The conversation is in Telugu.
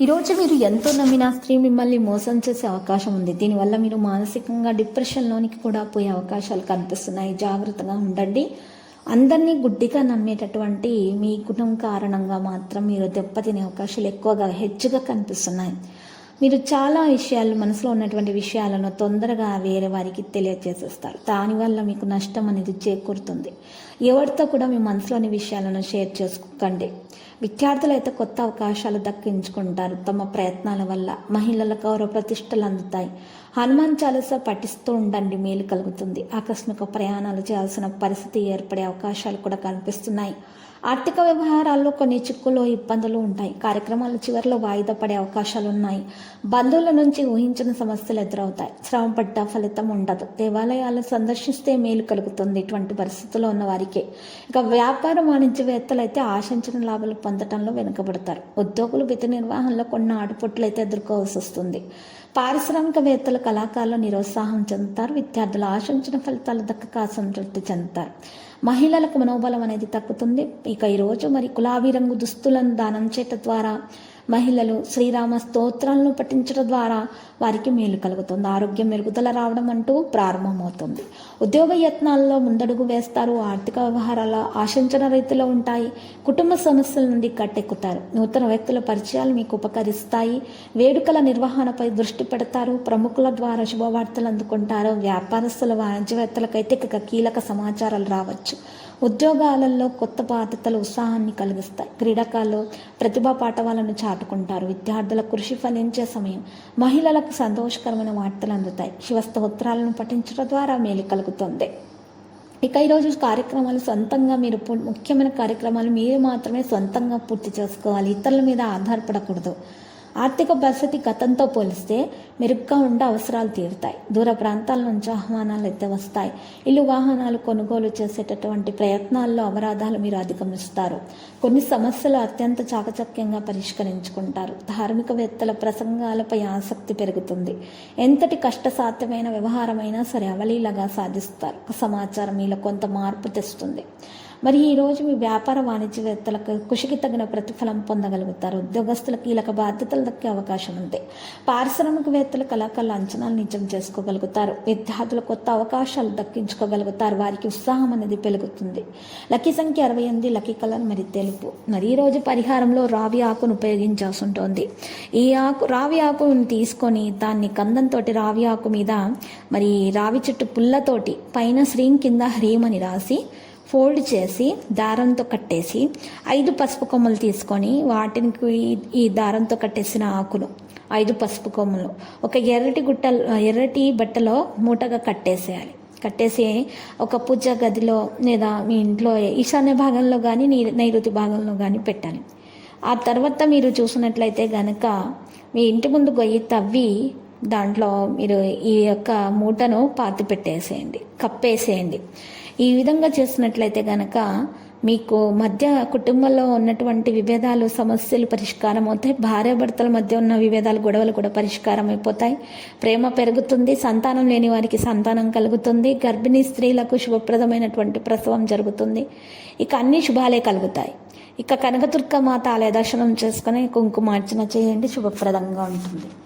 ఈరోజు మీరు ఎంతో నమ్మిన స్త్రీ మిమ్మల్ని మోసం చేసే అవకాశం ఉంది. దీనివల్ల మీరు మానసికంగా డిప్రెషన్లోనికి కూడా పోయే అవకాశాలు కనిపిస్తున్నాయి. జాగ్రత్తగా ఉండండి. అందరినీ గుడ్డిగా నమ్మేటటువంటి మీ గుణం కారణంగా మాత్రం మీరు దెబ్బతినే అవకాశాలు ఎక్కువగా హెచ్చుగా కనిపిస్తున్నాయి. మీరు చాలా విషయాలు మనసులో ఉన్నటువంటి విషయాలను తొందరగా వేరే వారికి తెలియజేసేస్తారు. దానివల్ల మీకు నష్టం అనేది చేకూరుతుంది. ఎవరితో కూడా మీ మనసులోని విషయాలను షేర్ చేసుకోకండి. విద్యార్థులు అయితే కొత్త అవకాశాలు దక్కించుకుంటారు. తమ ప్రయత్నాల వల్ల మహిళల గౌరవ ప్రతిష్టలు అందుతాయి. హనుమాన్ చాలీసా పఠిస్తూ ఉండండి మేలు కలుగుతుంది. ఆకస్మిక ప్రయాణాలు చేయాల్సిన పరిస్థితి ఏర్పడే అవకాశాలు కూడా కనిపిస్తున్నాయి. ఆర్థిక వ్యవహారాల్లో కొన్ని చిక్కులో ఇబ్బందులు ఉంటాయి. కార్యక్రమాలు చివరిలో వాయిదా పడే అవకాశాలు ఉన్నాయి. బంధువుల నుంచి ఊహించిన సమస్యలు ఎదురవుతాయి. శ్రమ పడ్డ ఫలితం ఉండదు. దేవాలయాలు సందర్శిస్తే మేలు కలుగుతుంది ఇటువంటి పరిస్థితుల్లో ఉన్న వారికి. ఇక వ్యాపార వాణిజ్యవేత్తలు అయితే ఆశించిన లాభాలు పొందడంలో వెనుకబడతారు. ఉద్యోగులు విధి నిర్వహణలో కొన్ని ఆటుపోట్లు అయితే ఎదుర్కోవాల్సి వస్తుంది. పారిశ్రామికవేత్తలు కళాకారులు నిరుత్సాహం చెందుతారు. విద్యార్థులు ఆశించిన ఫలితాలు దక్కక అసంతృప్తి చెందుతారు. మహిళలకు మనోబలం అనేది తగ్గుతుంది. ఇక ఈరోజు మరి గులాబీ రంగు దుస్తులను దానం చేయటం ద్వారా మహిళలు శ్రీరామ స్తోత్రాలను పఠించడం ద్వారా వారికి మేలు కలుగుతుంది. ఆరోగ్యం మెరుగుదల రావడం అంటూ ప్రారంభమవుతుంది. ఉద్యోగ యత్నాల్లో ముందడుగు వేస్తారు. ఆర్థిక వ్యవహారాల ఆశించిన రీతిలో ఉంటాయి. కుటుంబ సమస్యల నుండి కట్టెక్కుతారు. నూతన వ్యక్తుల పరిచయాలు మీకు ఉపకరిస్తాయి. వేడుకల నిర్వహణపై దృష్టి పెడతారు. ప్రముఖుల ద్వారా శుభవార్తలు అందుకుంటారు. వ్యాపారస్తుల వాణిజ్యవేత్తలకైతే ఇక కీలక సమాచారాలు రావచ్చు. ఉద్యోగాలలో కొత్త బాధ్యతలు ఉత్సాహాన్ని కలిగిస్తాయి. క్రీడాకారులు ప్రతిభా పాఠవాలను చాటుకుంటారు. విద్యార్థుల కృషి ఫలించే సమయం మహిళలకు సంతోషకరమైన వార్తలు అందుతాయి. శివస్తోత్రాలను పఠించడం ద్వారా మేలు కలుగుతుంది. ఇక ఈరోజు కార్యక్రమాలు సొంతంగా మీరు ముఖ్యమైన కార్యక్రమాలు మీరు మాత్రమే సొంతంగా పూర్తి చేసుకోవాలి. ఇతరుల మీద ఆధారపడకూడదు. ఆర్థిక పరిస్థితి గతంతో పోలిస్తే మెరుగ్గా ఉండే అవసరాలు తీరుతాయి. దూర ప్రాంతాల నుంచి ఆహ్వానాలు అయితే వస్తాయి. ఇల్లు వాహనాలు కొనుగోలు చేసేటటువంటి ప్రయత్నాల్లో అపరాధాలు మీరు అధిగమిస్తారు. కొన్ని సమస్యలు అత్యంత చాకచక్యంగా పరిష్కరించుకుంటారు. ధార్మికవేత్తల ప్రసంగాలపై ఆసక్తి పెరుగుతుంది. ఎంతటి కష్టసాధ్యమైన వ్యవహారమైనా సరే అవలీలగా సాధిస్తారు. సమాచారం ఇలా కొంత మార్పు తెస్తుంది. మరి ఈరోజు మీ వ్యాపార వాణిజ్యవేత్తలకు కృషికి తగిన ప్రతిఫలం పొందగలుగుతారు. ఉద్యోగస్తుల కీలక బాధ్యతలు దక్కే అవకాశం ఉంది. పారిశ్రామికవేత్తలు కళాకారుల అంచనాలు నిజం చేసుకోగలుగుతారు. విద్యార్థులు కొత్త అవకాశాలు దక్కించుకోగలుగుతారు. వారికి ఉత్సాహం అనేది పెరుగుతుంది. లక్కీ సంఖ్య అరవై ఎనిమిది లక్కీ కలర్ మరి తెలుపు. మరి ఈరోజు పరిహారంలో రావి ఆకును ఉపయోగించాల్సి ఉంటుంది ఈ ఆకు రావి ఆకును తీసుకొని దాన్ని కందంతో రావి ఆకు మీద మరి రావి చెట్టు పుల్లతోటి పైన శ్రీం కింద హ్రీం అని రాసి ఫోల్డ్ చేసి దారంతో కట్టేసి ఐదు పసుపు కొమ్మలు తీసుకొని వాటిని ఈ- ఈ దారంతో కట్టేసిన ఆకును ఐదు పసుపు కొమ్మలు. ఒక ఎర్రటి గుట్ట ఎర్రటి బట్టలో మూటగా కట్టేసేయాలి. కట్టేసి ఒక పూజ గదిలో లేదా మీ ఇంట్లో ఈశాన్య భాగంలో కానీ నీ నైరుతి భాగంలో కానీ పెట్టాలి. ఆ తర్వాత మీరు చూసినట్లయితే గనక మీ ఇంటి ముందు గొయ్యి తవ్వి దాంట్లో మీరు ఈ యొక్క మూటను పాతి పెట్టేసేయండి కప్పేసేయండి. ఈ విధంగా చేసినట్లయితే కనుక మీకు మధ్య కుటుంబంలో ఉన్నటువంటి విభేదాలు సమస్యలు పరిష్కారం అవుతాయి. భార్యాభర్తల మధ్య ఉన్న విభేదాలు గొడవలు కూడా పరిష్కారం అయిపోతాయి. ప్రేమ పెరుగుతుంది సంతానం లేని వారికి సంతానం కలుగుతుంది. గర్భిణీ స్త్రీలకు శుభప్రదమైనటువంటి ప్రసవం జరుగుతుంది. ఇక అన్ని శుభాలే కలుగుతాయి. ఇక కనకదుర్గ మాత ఆలయ దర్శనం చేసుకుని కుంకుమార్చన చేయండి. శుభప్రదంగా ఉంటుంది.